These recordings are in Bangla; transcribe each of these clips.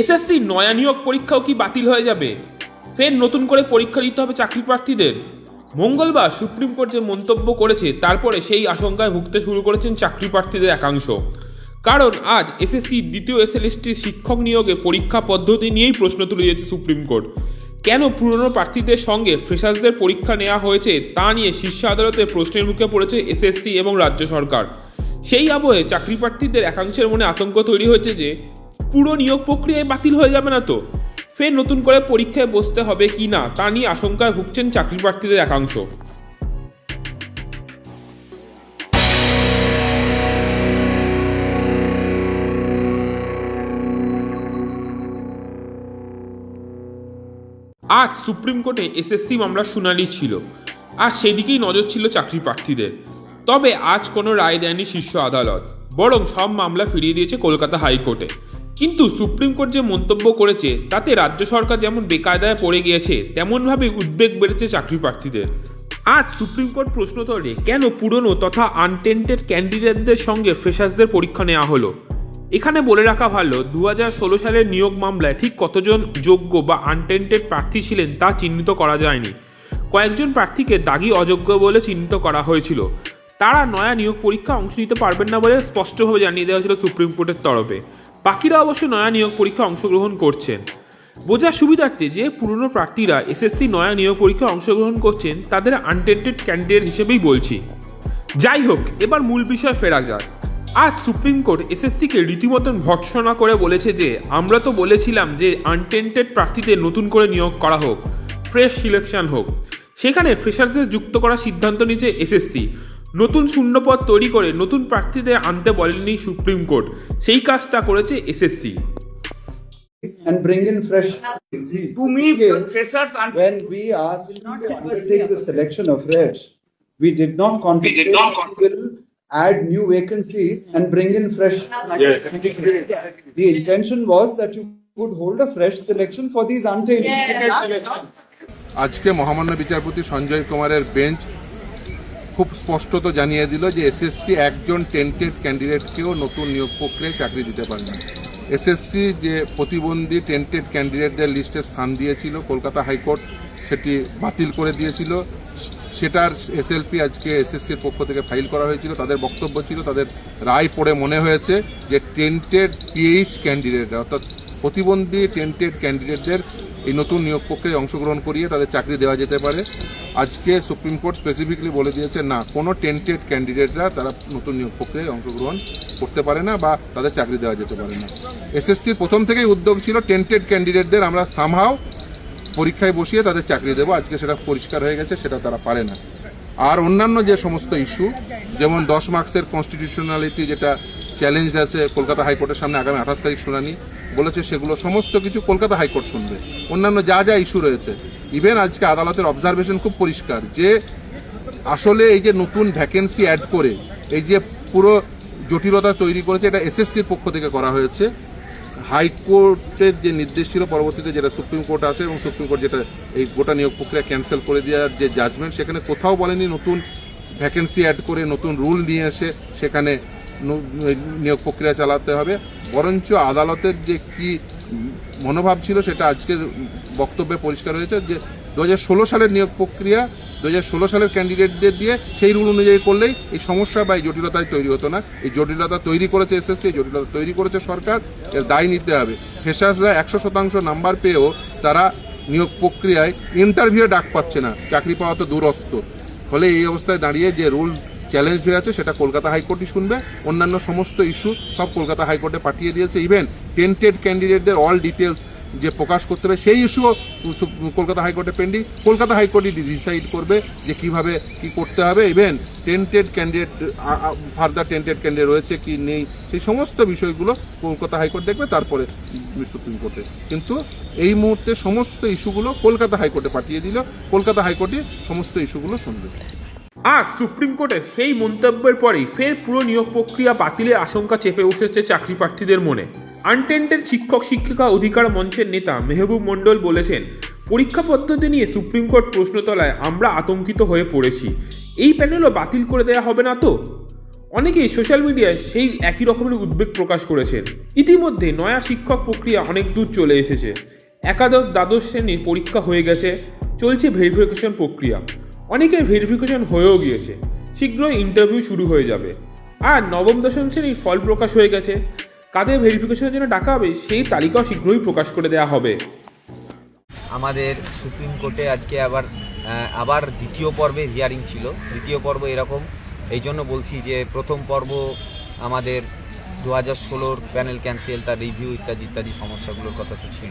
এসএসসি নয়া নিয়োগ পরীক্ষাও কি বাতিল হয়ে যাবে? ফের নতুন করে পরীক্ষা দিতে হবে চাকরি প্রার্থীদের। মঙ্গলবার সুপ্রিম কোর্ট যে মন্তব্য করেছে, তারপরে সেই আশঙ্কায় ভুগতে শুরু করেছেন চাকরি প্রার্থীদের একাংশ। কারণ আজ এসএসসি দ্বিতীয় এসএলএসটি শিক্ষক নিয়োগে পরীক্ষা পদ্ধতি নিয়েই প্রশ্ন তুলে দিয়েছে সুপ্রিম কোর্ট। কেন পুরনো প্রার্থীদের সঙ্গে ফ্রেশার্সদের পরীক্ষা নেওয়া হয়েছে, তা নিয়ে শীর্ষ আদালতে প্রশ্নের মুখে পড়েছে এসএসসি এবং রাজ্য সরকার। সেই আবহে চাকরি প্রার্থীদের একাংশের মনে আতঙ্ক তৈরি হয়েছে যে পুরো নিয়োগ প্রক্রিয়ায় বাতিল হয়ে যাবে না তো? ফের নতুন করে পরীক্ষায় বসতে হবে কি না, তা নিয়ে আশঙ্কায় ভুগছেন চাকরি প্রার্থীদের একাংশ। আজ সুপ্রিম কোর্টে এসএসসি মামলার শুনানি ছিল, আর সেদিকেই নজর ছিল চাকরি প্রার্থীদের তবে আজ কোনো রায় দেয়নি শীর্ষ আদালত, বরং সব মামলা ফিরিয়ে দিয়েছে কলকাতা হাইকোর্টে। কিন্তু সুপ্রিম কোর্ট যে মন্তব্য করেছে, তাতে রাজ্য সরকার যেমন বেকায়দায় পড়ে গিয়েছে তেমনভাবে উদ্বেগ বেড়েছে চাকরি প্রার্থীদের। আজ সুপ্রিম কোর্ট প্রশ্ন তোলে, কেন পুরনো তথা আনটেন্টেড ক্যান্ডিডেটদের সঙ্গে ফ্রেশার্সদের পরীক্ষা নেওয়া হলো? এখানে বলে রাখা ভালো দু সালের নিয়োগ মামলায় ঠিক কতজন যোগ্য বা আনটেন্টেড প্রার্থী ছিলেন তা চিহ্নিত করা যায়নি। কয়েকজন প্রার্থীকে দাগি অযোগ্য বলে চিহ্নিত করা হয়েছিল। তারা নয়া নিয়োগ পরীক্ষা অংশ নিতে পারবেন না বলে স্পষ্টভাবে জানিয়ে দেওয়া হয়েছিল সুপ্রিম কোর্টের তরফে। বাকিরা অবশ্য নয়া নিয়োগ পরীক্ষা অংশগ্রহণ করছেন। বোঝার সুবিধার্থে যে পুরনো প্রার্থীরা এসএসসি নয়া নিয়োগ পরীক্ষায় অংশগ্রহণ করছেন, তাদের আনটেন্টেড ক্যান্ডিডেট হিসেবেই বলছি। যাই হোক, এবার মূল বিষয় ফেরা যাক। আজ সুপ্রিম কোর্ট এসএসসিকে রীতিমতন ভৎসনা করে বলেছে যে, আমরা তো বলেছিলাম যে আনটেন্টেড প্রার্থীদের নতুন করে নিয়োগ করা হোক ফ্রেশ সিলেকশন হোক। সেখানে ফ্রেশার্সদের যুক্ত করার সিদ্ধান্ত নিয়েছে এসএসসি। নতুন শূন্যপদ তৈরি করে নতুন প্রার্থীদের আনতে বলেনি সুপ্রিম কোর্ট সেই কাজটা করেছে SSC and bring in fresh. To me, freshers and When we asked to undertake the selection of fresh, we did not contemplate not that we will add new vacancies and bring in fresh. Yes. The intention was that you would hold a fresh selection for these untainted. আজকে মহামান্য বিচারপতি সঞ্জয় কুমারের বেঞ্চ খুব স্পষ্টত জানিয়ে দিল যে এসএসসি একজন টেন্টেড ক্যান্ডিডেটকেও নতুন নিয়োগ প্রক্রিয়ায় চাকরি দিতে পারে না। এসএসসি যে প্রতিবন্ধী টেন্টেড ক্যান্ডিডেটদের লিস্টে স্থান দিয়েছিল, কলকাতা হাইকোর্ট সেটি বাতিল করে দিয়েছিল। সেটার এসএলপি আজকে এসএসসির পক্ষ থেকে ফাইল করা হয়েছিল। তাদের বক্তব্য ছিল, তাদের রায় পড়ে মনে হয়েছে যে টেন্টেড পিএইচ ক্যান্ডিডেট অর্থাৎ প্রতিবন্ধী টেন্টেড ক্যান্ডিডেটদের এই নতুন নিয়োগ প্রক্রিয়ায় অংশগ্রহণ করিয়ে তাদের চাকরি দেওয়া যেতে পারে। আজকে সুপ্রিম কোর্ট স্পেসিফিকলি বলে দিয়েছে, না, কোনো টেন্টেড ক্যান্ডিডেটরা তারা নতুন নিয়োগ প্রক্রিয়ায় অংশগ্রহণ করতে পারে না বা তাদের চাকরি দেওয়া যেতে পারে না। এসএসসির প্রথম থেকেই উদ্যোগ ছিল টেন্টেড ক্যান্ডিডেটদের আমরা সামহাও পরীক্ষায় বসিয়ে তাদের চাকরি দেবো। আজকে সেটা পরিষ্কার হয়ে গেছে, সেটা তারা পারে না। আর অন্যান্য যে সমস্ত ইস্যু যেমন দশ মার্কসের কনস্টিটিউশনালিটি যেটা চ্যালেঞ্জ আছে, কলকাতা হাইকোর্টের সামনে আগামী আঠাশ তারিখ শুনানি বলেছে সেগুলো সমস্ত কিছু কলকাতা হাইকোর্ট শুনবে। অন্যান্য যা যা ইস্যু রয়েছে। ইভেন আজকে আদালতের অবজারভেশন খুব পরিষ্কার যে আসলে এই যে নতুন ভ্যাকেন্সি অ্যাড করে, এই যে পুরো জটিলতা তৈরি করেছে, এটা এসএসসির পক্ষ থেকে করা হয়েছে। হাইকোর্টের যে নির্দেশ ছিল পরবর্তীতে যেটা সুপ্রিম কোর্ট আসে এবং সুপ্রিম কোর্ট যেটা এই গোটা নিয়োগ প্রক্রিয়া ক্যান্সেল করে দেওয়ার যে জাজমেন্ট সেখানে কোথাও বলেনি নতুন ভ্যাকেন্সি অ্যাড করে, নতুন রুল নিয়ে এসে সেখানে নিয়োগ প্রক্রিয়া চালাতে হবে। বরঞ্চ আদালতের যে কি মনোভাব ছিল সেটা আজকের বক্তব্যে পরিষ্কার হয়েছে যে দু হাজার ষোলো সালের নিয়োগ প্রক্রিয়া, দু হাজার ষোলো সালের ক্যান্ডিডেটদের দিয়ে সেই রুল অনুযায়ী করলেই এই সমস্যা বা এই জটিলতায় তৈরি হতো না। এই জটিলতা তৈরি করেছে এসএসসি জটিলতা তৈরি করেছে সরকার, এর দায় নিতে হবে। ফ্রেশার্সরা একশো শতাংশ নাম্বার পেয়েও তারা নিয়োগ প্রক্রিয়ায় ইন্টারভিউ ডাক পাচ্ছে না। চাকরি পাওয়া তো দূরস্থ ফলে এই অবস্থায় দাঁড়িয়ে যে রুল চ্যালেঞ্জ হয়ে আছে, সেটা কলকাতা হাইকোর্টই শুনবে। অন্যান্য সমস্ত ইস্যু সব কলকাতা হাইকোর্টে পাঠিয়ে দিয়েছে। ইভেন টেন্টেড ক্যান্ডিডেটদের অল ডিটেলস যে প্রকাশ করতে হবে, সেই ইস্যুও কলকাতা হাইকোর্টে পেন্ডিং কলকাতা হাইকোর্টই ডিসাইড করবে যে কীভাবে কি করতে হবে। Even tainted candidate further tainted candidate রয়েছে কি নেই, সেই সমস্ত বিষয়গুলো কলকাতা হাইকোর্ট দেখবে, তারপরে সুপ্রিম কোর্টে কিন্তু এই মুহূর্তে সমস্ত ইস্যুগুলো কলকাতা হাইকোর্টে পাঠিয়ে দিল। কলকাতা হাইকোর্টই সমস্ত ইস্যুগুলো শুনবে। আজ সুপ্রিম কোর্টের সেই মন্তব্যের পরেই ফের পুরো নিয়োগ প্রক্রিয়া বাতিলের আশঙ্কা চেপে বসেছে চাকরি প্রার্থীদের মনে। আনটেন্টেড শিক্ষক, শিক্ষিকা অধিকার মঞ্চের নেতা মেহবুব মণ্ডল বলেছেন, পরীক্ষা পদ্ধতি নিয়ে সুপ্রিম কোর্ট প্রশ্ন তোলায় আমরা আতঙ্কিত হয়ে পড়েছি। এই প্যানেলও বাতিল করে দেওয়া হবে না তো? অনেকেই সোশ্যাল মিডিয়ায় সেই একই রকমের উদ্বেগ প্রকাশ করেছেন। ইতিমধ্যে নয়া শিক্ষক প্রক্রিয়া অনেক দূর চলে এসেছে। একাদশ দ্বাদশ শ্রেণির পরীক্ষা হয়ে গেছে। চলছে ভেরিফিকেশন প্রক্রিয়া। অনেকের ভেরিফিকেশন হয়েও গিয়েছে। শীঘ্রই ইন্টারভিউ শুরু হয়ে যাবে। আর নবম, দশম শ্রেণির ফল প্রকাশ হয়ে গেছে। কাদের ভেরিফিকেশনের জন্য ডাকা হবে, সেই তালিকাও শীঘ্রই প্রকাশ করে দেওয়া হবে। আমাদের সুপ্রিম কোর্টে আজকে আবার আবার দ্বিতীয় পর্বে হিয়ারিং ছিল। দ্বিতীয় পর্ব এরকম। এই জন্য বলছি যে প্রথম পর্ব আমাদের দু হাজার ষোলোর প্যানেল ক্যান্সেল তার রিভিউ ইত্যাদি ইত্যাদি সমস্যাগুলোর কথা তো ছিল।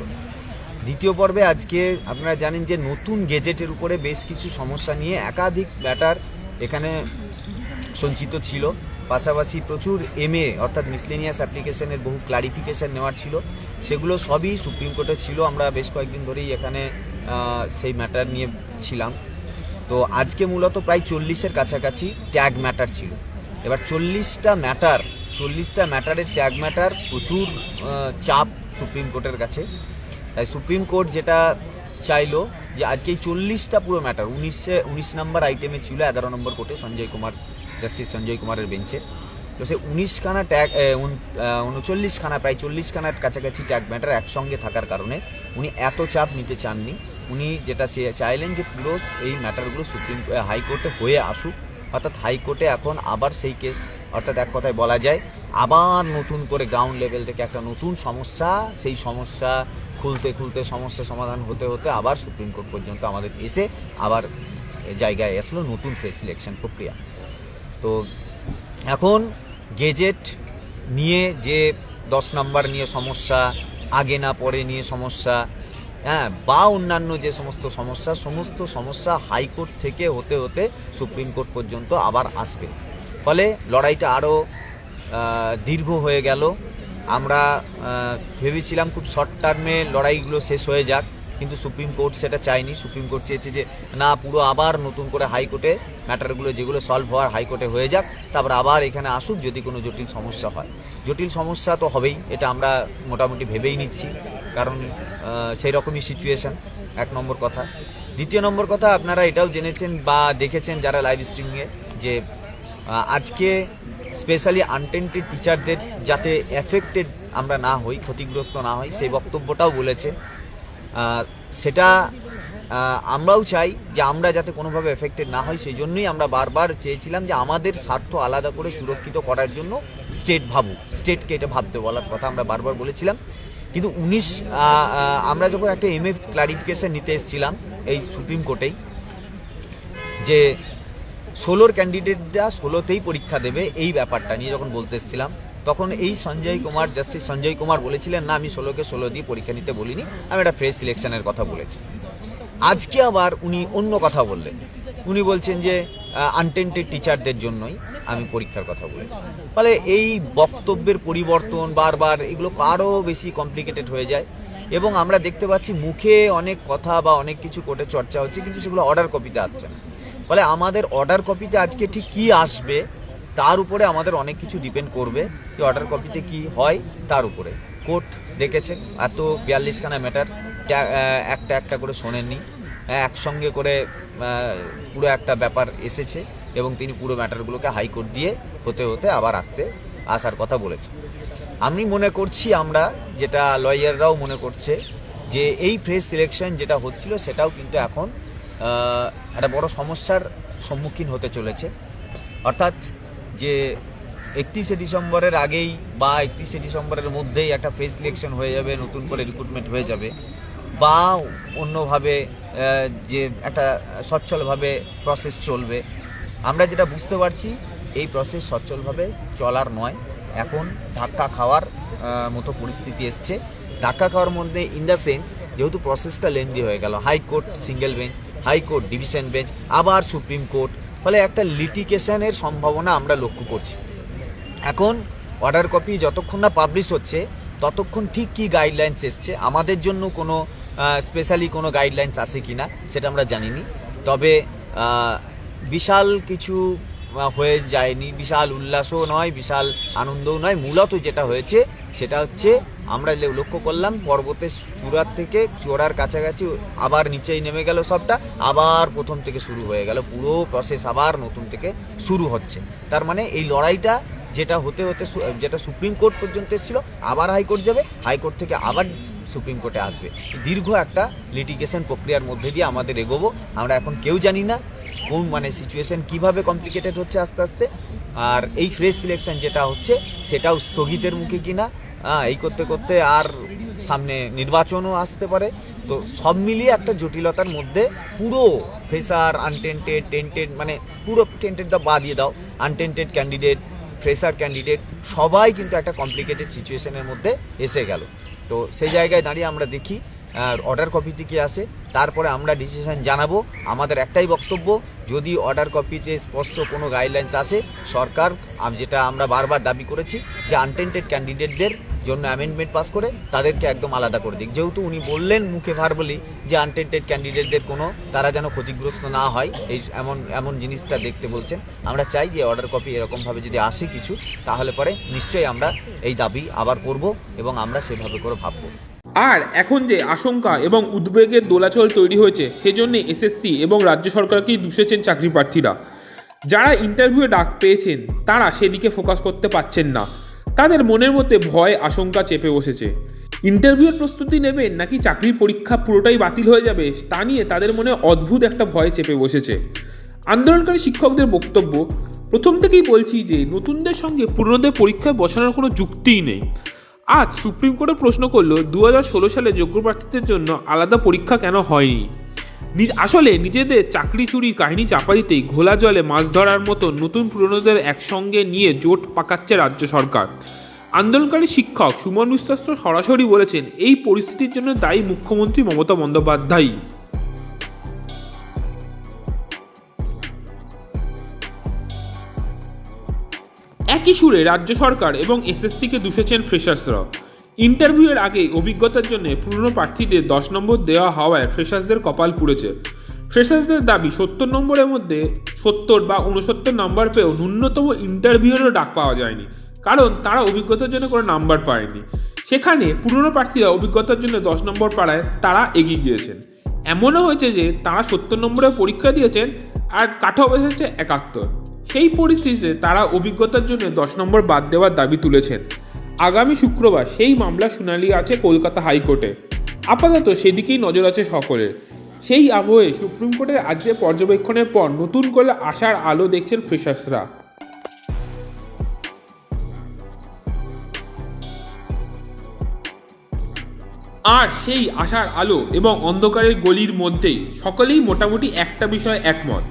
দ্বিতীয় পর্বে আজকে আপনারা জানেন যে নতুন গেজেটের উপরে বেশ কিছু সমস্যা নিয়ে একাধিক ব্যাটার এখানে সঞ্চিত ছিল। পাশাপাশি প্রচুর এমএ অর্থাৎ মিসলেনিয়াস অ্যাপ্লিকেশনের বহু ক্লারিফিকেশান নেওয়ার ছিল। সেগুলো সবই সুপ্রিম কোর্টে ছিল। আমরা বেশ কয়েকদিন ধরেই এখানে সেই ম্যাটার নিয়ে ছিলাম। তো আজকে মূলত প্রায় চল্লিশের কাছাকাছি ট্যাগ ম্যাটার ছিল। এবার চল্লিশটা ম্যাটার চল্লিশটা ম্যাটারের ট্যাগ ম্যাটার প্রচুর চাপ সুপ্রিম কোর্টের কাছে। তাই সুপ্রিম কোর্ট যেটা চাইলো যে আজকে এই চল্লিশটা পুরো ম্যাটার উনিশে, উনিশ নম্বর আইটেমে ছিল এগারো নম্বর কোর্টে সঞ্জয় কুমার জাস্টিস সঞ্জয় কুমারের বেঞ্চে তো সে উনিশখানা ট্যাগ উনচল্লিশখানা, প্রায় চল্লিশখানার কাছাকাছি ট্যাগ ম্যাটার একসঙ্গে থাকার কারণে উনি এত চাপ নিতে চাননি। উনি যেটা চাইলেন যে পুরো এই ম্যাটারগুলো সুপ্রিম হাইকোর্টে হয়ে আসুক। অর্থাৎ হাইকোর্টে এখন আবার সেই কেস অর্থাৎ এক কথায় বলা যায়, আবার নতুন করে গ্রাউন্ড লেভেল থেকে একটা নতুন সমস্যা, সেই সমস্যা খুলতে খুলতে সমস্যা সমাধান হতে হতে আবার সুপ্রিম কোর্ট পর্যন্ত আমাদের এসে আবার জায়গায় আসলো নতুন ফ্রেশ সিলেকশন প্রক্রিয়া। তো এখন গেজেট নিয়ে যে দশ নাম্বার নিয়ে সমস্যা, আগে না পরে নিয়ে সমস্যা হ্যাঁ বা অন্যান্য যে সমস্ত সমস্যা সমস্ত সমস্যা হাইকোর্ট থেকে হতে হতে সুপ্রিম কোর্ট পর্যন্ত আবার আসবে। ফলে লড়াইটা আরও দীর্ঘ হয়ে গেল। আমরা ভেবেছিলাম খুব শর্ট টার্মে লড়াইগুলো শেষ হয়ে যাক, কিন্তু সুপ্রিম কোর্ট সেটা চায়নি। সুপ্রিম কোর্ট চেয়েছে যে, না, পুরো আবার নতুন করে হাইকোর্টে ম্যাটারগুলো যেগুলো সলভ হওয়ার হাইকোর্টে হয়ে যাক, তারপর আবার এখানে আসুক যদি কোনো জটিল সমস্যা হয়। জটিল সমস্যা তো হবেই, এটা আমরা মোটামুটি ভেবেই নিচ্ছি, কারণ সেই রকমই সিচুয়েশন এক নম্বর কথা। দ্বিতীয় নম্বর কথা, আপনারা এটাও জেনেছেন বা দেখেছেন যারা লাইভ স্ট্রিমিংয়ে যে আজকে স্পেশালি আনটেন্টেড টিচারদের যাতে এফেক্টেড আমরা না হই, ক্ষতিগ্রস্ত না হই, সেই বক্তব্যটাও বলেছে। সেটা আমরাও চাই যে আমরা যাতে কোনোভাবে এফেক্টেড না হয় সেই জন্যই আমরা বারবার চেয়েছিলাম যে আমাদের স্বার্থ আলাদা করে সুরক্ষিত করার জন্য স্টেট ভাবুক স্টেটকে এটা ভাবতে বলার কথা আমরা বারবার বলেছিলাম। কিন্তু উনিশ আমরা যখন একটা এম এ ক্লারিফিকেশন নিতে এসেছিলাম এই সুপ্রিম কোর্টেই যে ষোলোর ক্যান্ডিডেটরা ষোলোতেই পরীক্ষা দেবে এই ব্যাপারটা নিয়ে যখন বলতে এসেছিলাম, তখন এই সঞ্জয় কুমার জাস্টিস সঞ্জয় কুমার বলেছিলেন, না, আমি ষোলোকে ষোলো দিয়ে পরীক্ষা নিতে বলিনি, আমি একটা ফ্রেশ সিলেকশনের কথা বলেছি। আজকে আবার উনি অন্য কথা বললেন। উনি বলছেন যে আনটেন্টেড টিচারদের জন্যই আমি পরীক্ষার কথা বলেছি। ফলে এই বক্তব্যের পরিবর্তন বারবার এগুলো আরও বেশি কমপ্লিকেটেড হয়ে যায় এবং আমরা দেখতে পাচ্ছি মুখে অনেক কথা বা অনেক কিছু কোর্টে চর্চা হচ্ছে, কিন্তু সেগুলো অর্ডার কপিতে আসছে না। ফলে আমাদের অর্ডার কপিতে আজকে ঠিক কি আসবে, তার উপরে আমাদের অনেক কিছু ডিপেন্ড করবে যে অর্ডার কপিতে কি হয় তার উপরে। কোর্ট দেখেছেন এত বিয়াল্লিশখানা ম্যাটার একটা একটা করে শোনেননি। একসঙ্গে করে পুরো একটা ব্যাপার এসেছে এবং তিনি পুরো ম্যাটারগুলোকে হাইকোর্ট দিয়ে হতে হতে আবার আসতে, আসার কথা বলেছে। আমি মনে করছি আমরা, যেটা লয়াররাও মনে করছে, যে এই ফ্রেশ সিলেকশন যেটা হচ্ছিল সেটাও কিন্তু এখন একটা বড় সমস্যার সম্মুখীন হতে চলেছে। অর্থাৎ যে একত্রিশে ডিসেম্বরের আগেই বা একত্রিশে ডিসেম্বরের মধ্যেই একটা ফ্রেশ সিলেকশন হয়ে যাবে, নতুন করে রিক্রুটমেন্ট হয়ে যাবে বা অন্যভাবে যে একটা সচ্ছলভাবে প্রসেস চলবে। আমরা যেটা বুঝতে পারছি, এই প্রসেস সচ্ছলভাবে চলার নয়। এখন ধাক্কা খাওয়ার মতো পরিস্থিতি এসছে। ধাক্কা খাওয়ার মধ্যে ইন দ্য সেন্স যেহেতু প্রসেসটা লেন্দি হয়ে গেল high court single bench high court, division bench, আবার সুপ্রিম কোর্ট। ফলে একটা লিটিকেশনের সম্ভাবনা আমরা লক্ষ্য করছি। এখন অর্ডার কপি যতক্ষণ না পাবলিশ হচ্ছে, ততক্ষণ ঠিক কি গাইডলাইন্স এসছে, আমাদের জন্য কোনো স্পেশালি কোনো গাইডলাইন্স আছে কি না সেটা আমরা জানিনি। তবে বিশাল কিছু হয়ে যায়নি। বিশাল উল্লাসও নয়, বিশাল আনন্দও নয়। মূলত যেটা হয়েছে, সেটা হচ্ছে আমরা লক্ষ্য করলাম, পর্বতের চূড়ার থেকে চূড়ার কাছাকাছি আবার নিচেই নেমে গেল সবটা, আবার প্রথম থেকে শুরু হয়ে গেল, পুরো প্রসেস আবার নতুন থেকে শুরু হচ্ছে। তার মানে এই লড়াইটা যেটা হতে হতে যেটা সুপ্রিম কোর্ট পর্যন্ত এসেছিল, আবার হাইকোর্ট যাবে, হাইকোর্ট থেকে আবার সুপ্রিম কোর্টে আসবে। দীর্ঘ একটা লিটিগেশন প্রক্রিয়ার মধ্যে দিয়ে আমাদের এগোবো। আমরা এখন কেউ জানি না কোন মানে সিচুয়েশন কীভাবে কমপ্লিকেটেড হচ্ছে আস্তে আস্তে। আর এই ফ্রেশ সিলেকশন যেটা হচ্ছে, সেটাও স্থগিতের মুখে কিনা হ্যাঁ, এই করতে করতে আর সামনে নির্বাচনও আসতে পারে। তো সব মিলিয়ে একটা জটিলতার মধ্যে পুরো ফ্রেশার আনটেন্টেড টেন্টেড মানে পুরো টেন্টেডটা বাদ দিয়ে দাও। আনটেন্টেড ক্যান্ডিডেট ফ্রেশার ক্যান্ডিডেট সবাই কিন্তু একটা কমপ্লিকেটেড সিচুয়েশনের মধ্যে এসে গেল। তো সেই জায়গায় দাঁড়িয়ে আমরা দেখি অর্ডার কপিতে কি আসে তারপরে আমরা ডিসিশন জানাব। আমাদের একটাই বক্তব্য, যদি অর্ডার কপিতে স্পষ্ট কোনো গাইডলাইন্স আসে সরকার যেটা আমরা বারবার দাবি করেছি, যে আনটেন্টেড ক্যান্ডিডেটদের জন্য অ্যামেন্ডমেন্ট পাস করে, তাদেরকে একদম আলাদা করে দিক। যেহেতু উনি বললেন মুখে ভার্বলি যে আনটেন্টেড ক্যান্ডিডেটদের কোনো, তারা যেন ক্ষতিগ্রস্ত না হয়, এই এমন এমন জিনিসটা দেখতে বলছেন। আমরা চাই যে অর্ডার কপি এরকমভাবে যদি আসে কিছু, তাহলে পরে নিশ্চয়ই আমরা এই দাবি আবার করব এবং আমরা সেভাবে করে ভাববো। আর এখন যে আশঙ্কা এবং উদ্বেগের দোলাচল তৈরি হয়েছে, সেজন্য এসএসসি এবং রাজ্য সরকারকেই দুষেছেন চাকরি প্রার্থীরা। যারা ইন্টারভিউয়ে ডাক পেয়েছেন, তারা সেদিকে ফোকাস করতে পারছেন না। তাদের মনের মধ্যে ভয়, আশঙ্কা চেপে বসেছে। ইন্টারভিউয়ের প্রস্তুতি নেবেন নাকি চাকরির পরীক্ষা পুরোটাই বাতিল হয়ে যাবে, তা নিয়ে তাদের মনে অদ্ভুত একটা ভয় চেপে বসেছে। আন্দোলনকারী শিক্ষকদের বক্তব্য, প্রথম থেকেই বলছি যে, নতুনদের সঙ্গে পুরনোদের পরীক্ষায় বসানোর কোনো যুক্তিই নেই। আজ সুপ্রিম কোর্টে প্রশ্ন করল দু সালে যোগ্য প্রার্থীদের জন্য আলাদা পরীক্ষা কেন হয়নি? আসলে নিজেদের চাকরি চুরির কাহিনী চাপা দিতেই ঘোলা জলে মাছ ধরার মতো নতুন পুরনোদের একসঙ্গে নিয়ে জোট পাকাচ্ছে রাজ্য সরকার। আন্দোলনকারী শিক্ষক সুমন বিশ্বাস সরাসরি বলেছেন, এই পরিস্থিতির জন্য দায়ী মুখ্যমন্ত্রী মমতা বন্দ্যোপাধ্যায় একই সুরে রাজ্য সরকার এবং এসএসসিকে দুষেছেন ফ্রেশার্সরা ইন্টারভিউয়ের আগে অভিজ্ঞতার জন্য পুরনো প্রার্থীদের দশ নম্বর দেওয়া হওয়ায় ফ্রেশার্সদের কপাল পুড়েছে। ফ্রেশার্সদের দাবি, সত্তর নম্বরের মধ্যে সত্তর বা উনসত্তর নম্বর পেয়েও ন্যূনতম ইন্টারভিউয়েরও ডাক পাওয়া যায়নি। কারণ তারা অভিজ্ঞতার জন্য কোনো নাম্বার পায়নি। সেখানে পুরনো প্রার্থীরা অভিজ্ঞতার জন্য দশ নম্বর পাড়ায় তারা এগিয়ে গিয়েছেন। এমনও হয়েছে যে তারা সত্তর নম্বরে পরীক্ষা দিয়েছেন আর কাঠ অফ এসেছে একাত্তর। সেই পরিস্থিতিতে তারা অভিজ্ঞতার জন্য দশ নম্বর বাদ দেওয়ার দাবি তুলেছেন। আগামী শুক্রবার সেই মামলা শুনানি আছে কলকাতা হাইকোর্টে। আপাতত সেদিকেই নজর আছে সকলের। সেই আবহে সুপ্রিম কোর্টের আজকে পর্যবেক্ষণের পর নতুন করে আশার আলো দেখছেন ফ্রেশার্সরা। আর সেই আশার আলো এবং অন্ধকারের গলির মধ্যেই সকলেই মোটামুটি একটা বিষয়ে একমত।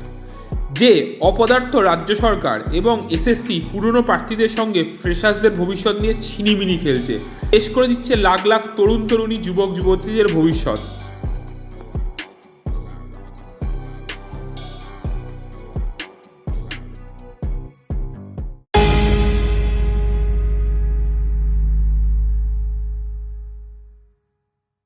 যে অপদার্থ রাজ্য সরকার এবং এসএসসি পুরনো প্রার্থীদের সঙ্গে ফ্রেশার্সদের ভবিষ্যৎ নিয়ে ছিনিমিনি খেলছে। শেষ করে দিচ্ছে লাখ লাখ তরুণ তরুণী যুবক যুবতীদের ভবিষ্যৎ।